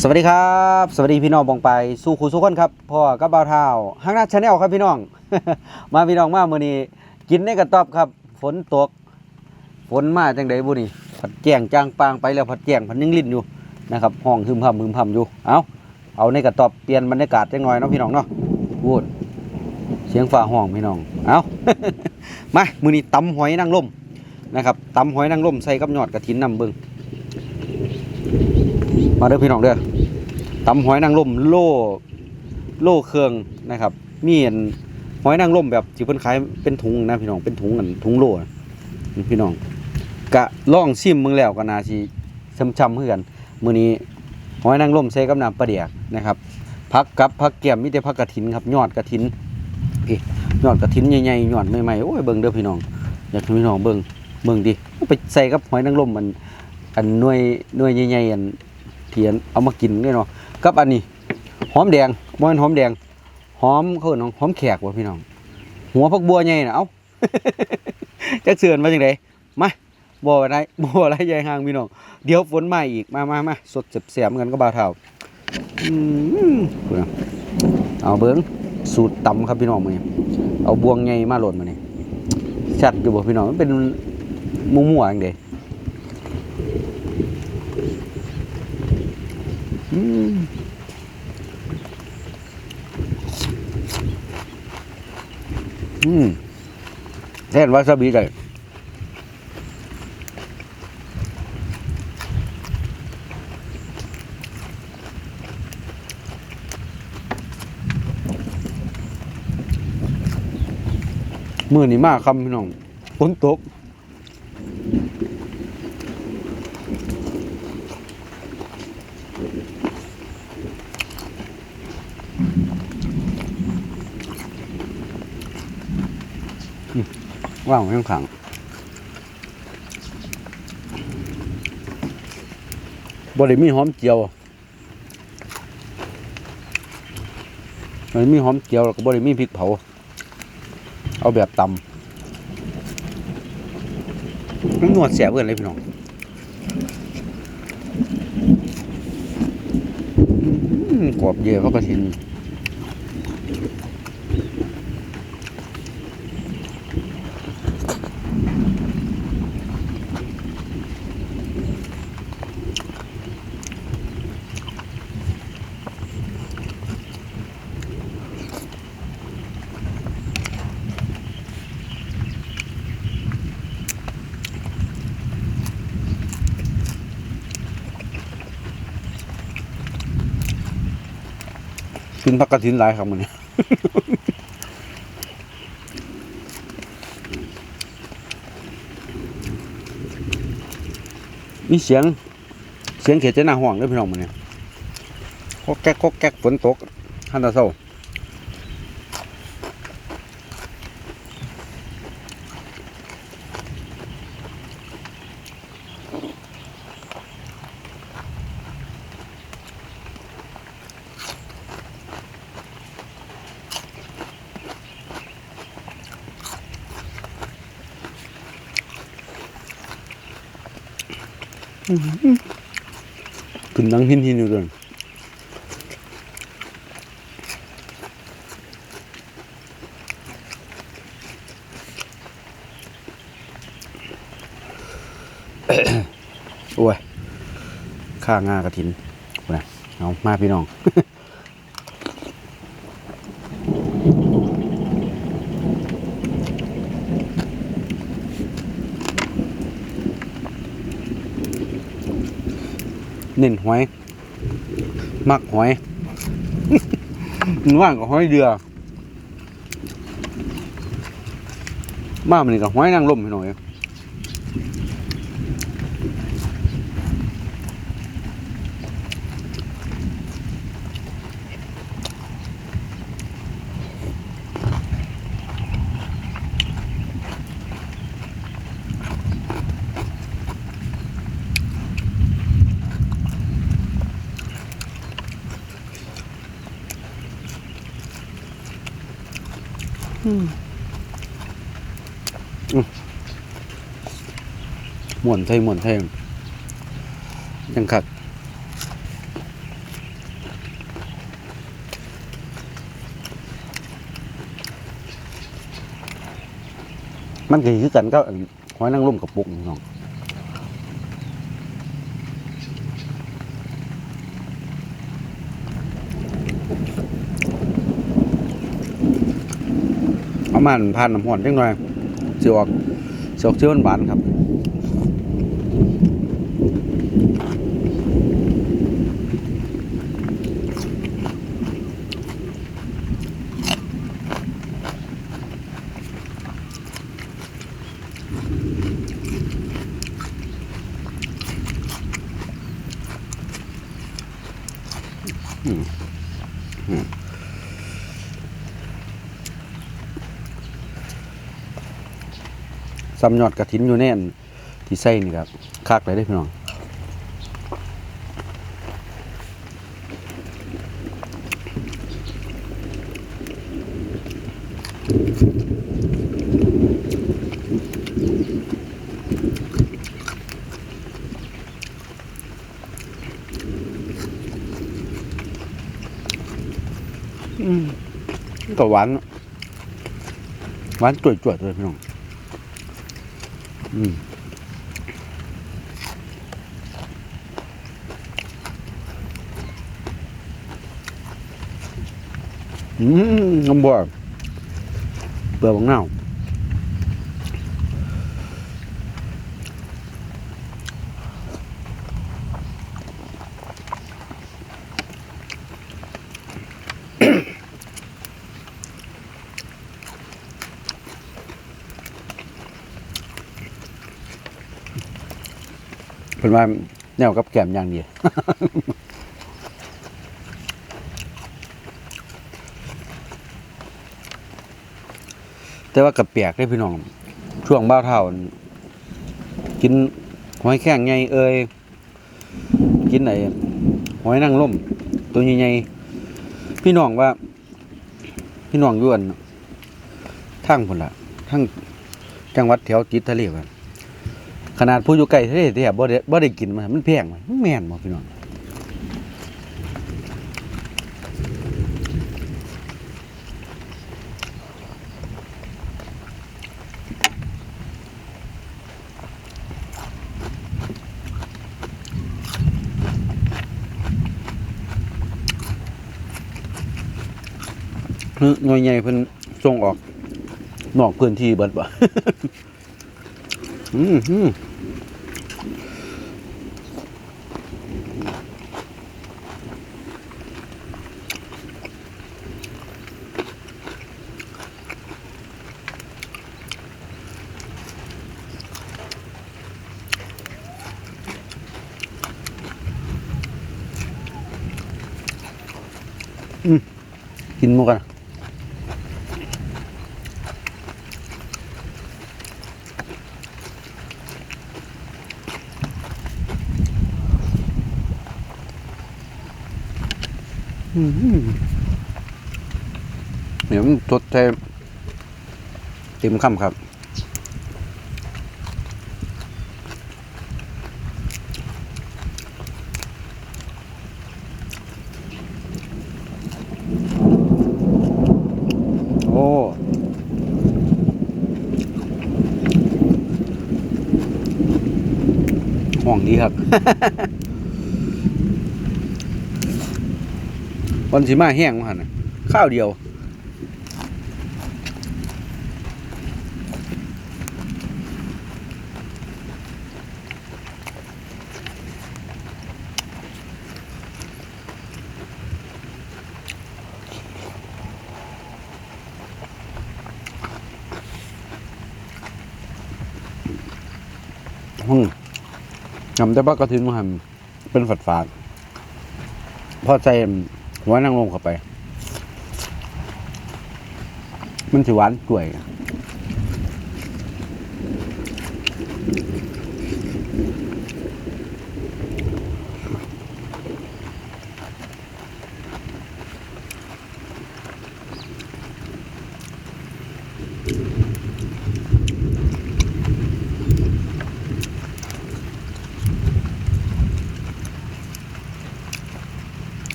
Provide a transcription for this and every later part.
สวัสดีครับ สวัสดีพี่น้องบองไปสู่ครูสุขคนครับพ่อกับบ่าวเท้าห้างหน้าชาแนลครับพี่น้อง มาพี่น้องมาเมื้อนี้กินในกระต๊อบครับ ฝนตก ฝนมาจังไดบุนี่ผัดแจงจางปางไปแล้วผัดแจงผัดยังลิ้นอยู่นะครับห้องฮึมพำฮึมพำอยู่เอาเอาในกระต๊อบเปลี่ยนบรรยากาศจังหน่อยเนาะพี่น้องเนาะพูดเสียงฟ้าห้องพี่น้องเอามามื้อนี้ตำหอยนางรมนะครับตำหอยนางรมใส่กับยอดกระถินนำเบิ่ง มาเด้อพี่น้องเด้อตำหอยนางรมโล่โล่เครื่องนะครับ มีอันหอยนางรมแบบที่เพิ่นขายเป็นถุงนะพี่น้องเป็นถุงอันถุงโล่พี่น้องกะล่องชิมมึงแล้วก็น่าสิช้ำๆคือกันมื้อนี้หอยนางรมใส่กับน้ำปลาเดียกนะครับผักกับผักแก้มมีแต่ผักกระถินครับยอดกระถินพี่ยอดกระถินใหญ่ๆยอดใหม่ๆโอ้ยเบิ่งเด้อพี่น้องอยากให้พี่น้องเบิ่งเบิ่งดิไปใส่กับหอยนางรมมันอันหน่วยหน่วยใหญ่ๆอัน ทียนเอามากินเนี่ยเนาะกับอันนี้ หอมแดงบ่แม่นหอมแดง หอมเขาเอิ้นหอมแขกว่ะพี่น้อง หัวพักบัวใหญ่น่ะเอ้าจักเสือนมาจังไดมาบ่อะไรบ่อะไรใหญ่ห่างพี่น้อง เดี๋ยวฝนมาอีก มามามาสดเสียบๆกันก็บ่าวเท่าอืมเอาเบิ่งสูตรตำครับพี่น้องมื้อนี้เอาบวงใหญ่มาโหลดมานี่ชัดอยู่บ่พี่น้องมันเป็นมั่วๆจังได อืมแทนวาซาบิได้มือนี้มากคำพี่น้องฝนตก ว่างไว้ข้างขังบริมีหอมเจียวบริมีหอมเจียวแล้วก็บริมีพริกเผา เอาแบบตำมันนวดเสียเพื่อนเลยพี่น้องกรอบเยอะเขาก็ทิน กินพักกระถินหลายครับมันนี้มีเสียงเสียงเขียดเจหน้าห่วงด้วยพี่น้องมันเนี่ยก็แก๊กก็แก๊กฝนตกฮันตาเศร้า ขึ้นดังหินหินอยู่เลยโอ้ยข้างากระถินนะเอามาพี่น้อง เน้นหอย มักหอยว่างกับหอยเดือมามันนี่กับหอยนางรมหน่อย ม่วนเท่ม่วนเท่ยังขัดมันก็คือกันก็หอยนั่งร่มกับปุกน้อง ประมาณพันน้ำหอนจังหน่อยสิออกสิออกเชื่อหวานครับ ซ้ำยอดกระถินอยู่แน่นที่ใส่นี่ครับคักเลยได้อพี่น้องอืมก็หวานหวานจ่วยๆเลยพี่น้อง อืมอืมน้ำบั เป็นว่าแนวกับแกมอย่างเดียวแต่ว่ากระเปียกได้พี่น้อง ช่วงบ้าเท่า กินหอยแข้งไงเอ่ยกินไหนหอยนางรมตัวใหญ่ๆพี่น้องว่า พี่น้องยวนทั้งคนละทั้งจังหวัดแถวจิตทะเลกัน ขนาดผู้อยู่ใกล้ทะเลแท้บ่ได้บ่ได้กินมันมันแพงมันแม่นบ่พี่น้องหน่วยใหญ่เพิ่นส่งออกนอกพื้นที่เบิดบ่ อืมอืมกินหมดกัน อืม เดี๋ยวมันทดแทนเต็มคำครับโอ้ห่วงดีครับ วันสิมาแห้งมาหันน่ะข้าวเดียวอืมยำแต่ว่ากระถินมาหันเป็นฝาดฝาดพอใจ หัวนั่งลงเข้าไป มันสิหวานกล้วย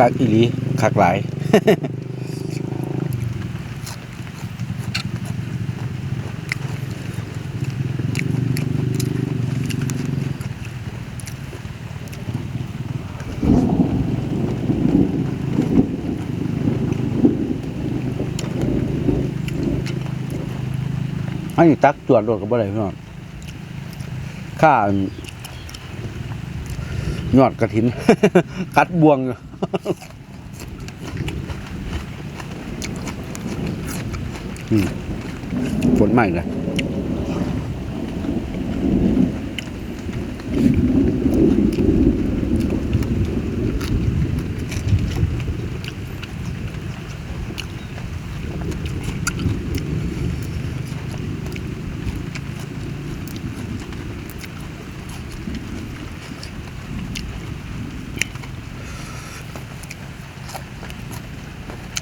คักอีหลีคักหลายอันนี้ตักจวดรถกับบ่ได้พี่น้องข้ายอดกระถินกัดบวง ฝนใหม่เลย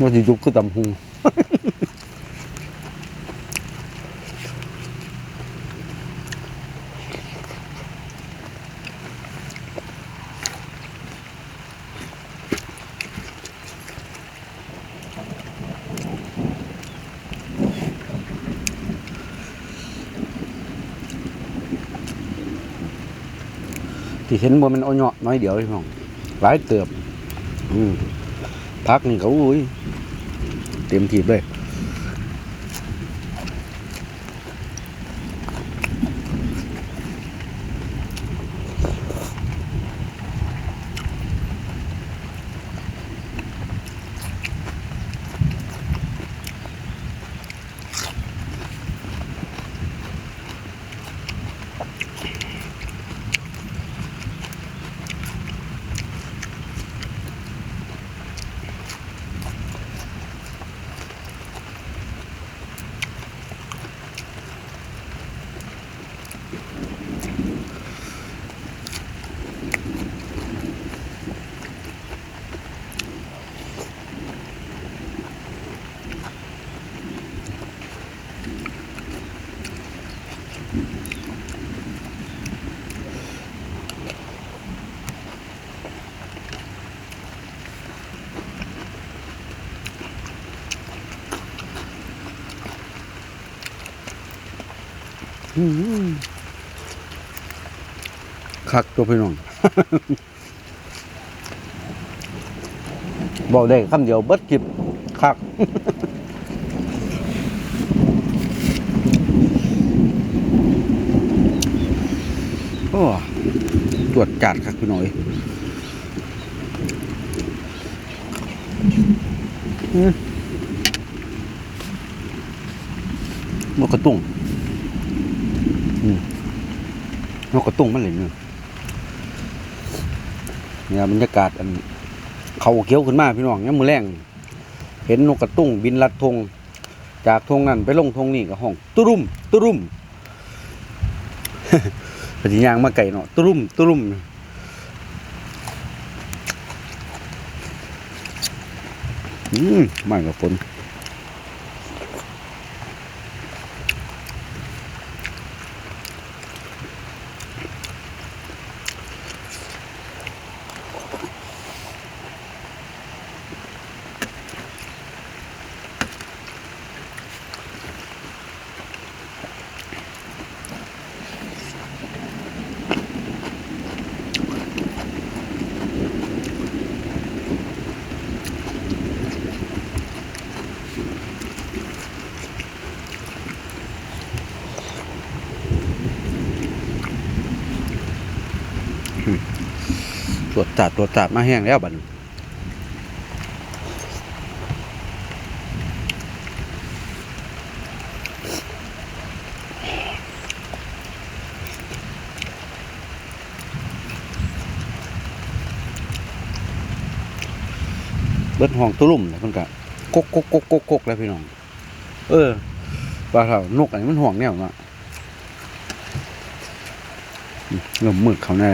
ว่าจะยุกคือตำหุงที่เห็นบ่มันเอาเหาะน้อยเดียวพี่น้องหลายเติบอืมพักนี่เขาอุ้ย tìm kiếm đây. คักตัวพี่น้อง บอกได้คำเดียวเบิดกิบคักโอ้ตรวจจัดครับพี่น่อยอืมนกระตุ้ง นกกระตุ้งมันเลยเนี่ยเนี่ยบรรยากาศอัน เขาเขียวขึ้นมาพี่น้องเนี่ยมมือแรงเห็นนกกระตุ้งบินลัดธงจากธงนั้นไปลงธงนี่กับห้องตุรุมตุรุมปฏิญางมาไก่เนาะตุรุมตุรุมอืมไม่กับฝน วจจัดตรวจจัดมาแห้งแล้วบัดนี้เบิดห้องตุลุ่มเลยเพิ่นกะกกกกกกกกแล้วพี่น้อง เออปลาเท่านกอันนี้มันห่วงแนวเนาะอืมเริ่มมืดเขาแน่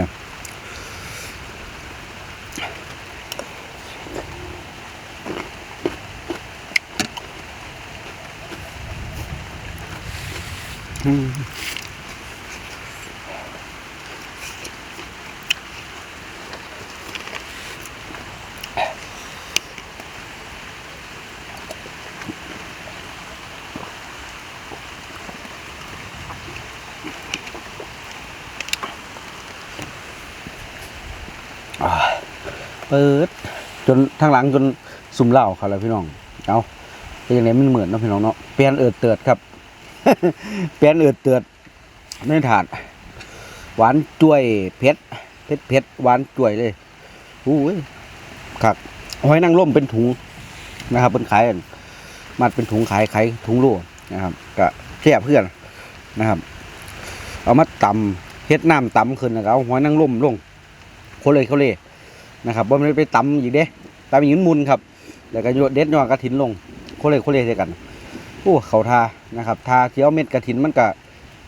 เปิด จนทางหลังจนสุ่มเหล้าเขาแล้วพี่น้อง เอาเป็นยังไงมันเหมือนเนาะพี่น้องเนาะเปลี่ยนเอิดเติดครับ เปลี่ยนเอิดเติดในถาดหวานจ้วยเผ็ดเผ็ดเผ็ดหวานจ้วยเลยอู้ยครับหอยนางรมเป็นถุงนะครับเป็นขายมัดเป็นถุงขายขายถุงโลนะครับก็แค่เพื่อนนะครับ เอามาตำเฮ็ดน้ำตำขึ้นแล้วก็เอาหอยนางรมลงโคเลยโคเลย นะครับว่ามันไปตำอีกเด้ตำอีกนิดมุนครับแล้วก็โยเด็ดยอดกระถินลงโคเลยโคเลยใส่กันโอ้เขาทานะครับทาเที่ยวเม็ดกระถินมันก็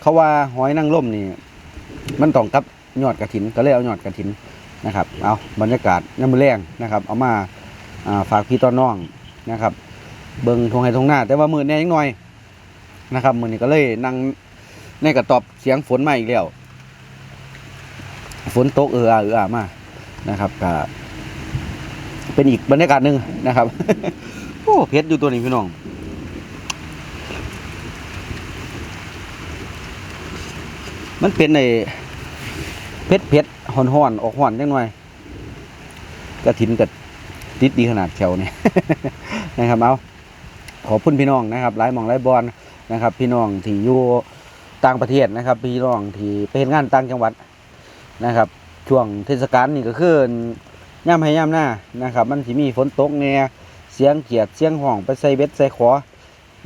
เขาว่าหอยนางรมนี่มันต้องกับยอดกระถินก็เลยเอายอดกระถินนะครับเอาบรรยากาศยามมือแรงนะครับ เอามาฝากพี่ต้อนน้องนะครับ เบิ่งทงไห้ทงหน้า แต่ว่ามือแน่ยังหน้อยนะครับมือนี้ก็เลยนั่งในกระตอบเสียงฝนมาอีกแล้ว ฝนตกเอออาเอออามา นะครับก็เป็นอีกบรรยากาศหนึ่งนะครับ โอ้เพชรอยู่ตัวนี้พี่น้องมันเป็นในเพชรเพชรห่อนห่อนๆออกห่อนจังหน่อยกระถินกับติดดีขนาดแถวเนี่ยนะครับเอาขอบคุณพี่น้องนะครับหลายหมองหลายบอลนะครับ พี่น้องที่อยู่ต่างประเทศนะครับ พี่น้องที่ไปเห็นงานต่างจังหวัดนะครับ ช่วงเทศกาลนี่ก็คือย่ำให้ย่ำหน้านะครับ มันสิมีฝนตกแน่เสียงเขียดเสียงห้องไปใส่เบ็ดใส่ขอ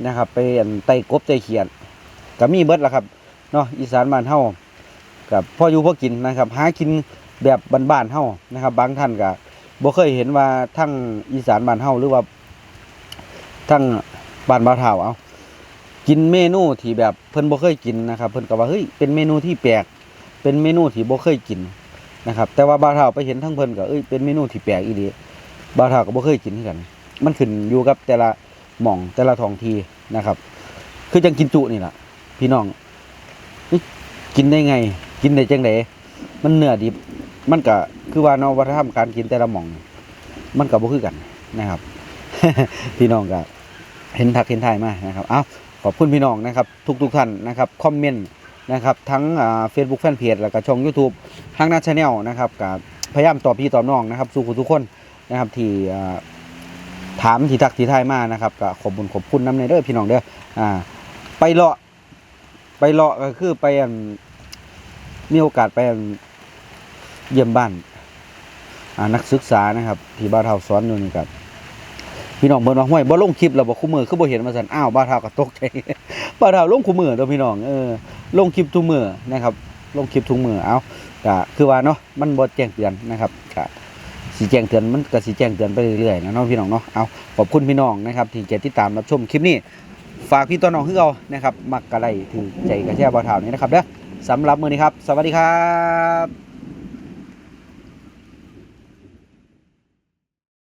นะครับ ไปอันไต่กบไต่เขียดก็มีเบิดละครับเนาะอีสานบ้านเฮากับพ่ออยู่พ่อกินนะครับ หากินแบบบ้านๆเฮานะครับ บางท่านก็บ่เคยเห็นว่าทั้งอีสานบ้านเฮาหรือว่าทั้งบ้านบ่าวเฒ่าเอากินเมนูที่แบบเพิ่นบ่เคยกินนะครับ เพิ่นก็ว่าเฮ้ยเป็นเมนูที่แปลกเป็นเมนูที่บ่เคยกิน นะครับ แต่ว่าบาเฒ่าไปเห็นทั้งเพิ่นก็เอ้ยเป็นเมนูที่แปลกอีหลีบาเฒ่าก็บ่เคยกินคือกัน มันขึ้นอยู่กับแต่ละหม่องแต่ละท้องที่นะครับ คือจังกินจุนี่ล่ะพี่น้องกินได้ไง กินได้จังไดมันเนื้อดิบมันก็คือว่าเนาะวัฒนธรรมการกินแต่ละหม่อง มันก็บ่คือกันนะครับ พี่น้องก็เห็นทักเห็นทายมานะครับ เอ้าขอบคุณพี่น้องนะครับ ทุกทุกๆท่านนะครับ คอมเมนต์ นะครับทั้งอ่า Facebook Fanpage แล้วก็ช่อง YouTube ทางหน้าชาแนลนะครับกับพยายามตอบพี่ตอบน้องนะครับสู่ทุกคนนะครับที่ถามที่ทักที่ทายมานะครับก็ขอบคุณขอบคุณน้ำในเด้อพี่น้องเด้ออ่าไปเลาะไปเลาะก็คือไปมีโอกาสไปเยี่ยมบ้านนักศึกษานะครับ ที่บ้านเฮาสอนอยู่นี่ครับพี่น้องเบิ่งว่าห้วยบ่ลงคลิปแล้วบ่คู่มือคือบ่เห็นมาซั่นอ้าวบ้านเฮาก็ตกใจบ้านเฮาลงคู่มือตัวพี่น้องเออ ลงคลิปทุกมือนะครับ ลงคลิปทุกมือเอาก็คือว่าเนาะมันบดแจ้งเตือนนะครับก็สีแจ้งเตือนมันก็สีแจ้งเตือนไปเรื่อยๆนะน้องพี่น้องเนาะเอาขอบคุณพี่น้องนะครับที่จะติดตามรับชมคลิปนี้ฝากพี่ต้นน้องคือเรานะครับมักกะไรถือใจกระแช่บอเท้านี้นะครับเด้อสำหรับมือนี้ครับ สวัสดีครับ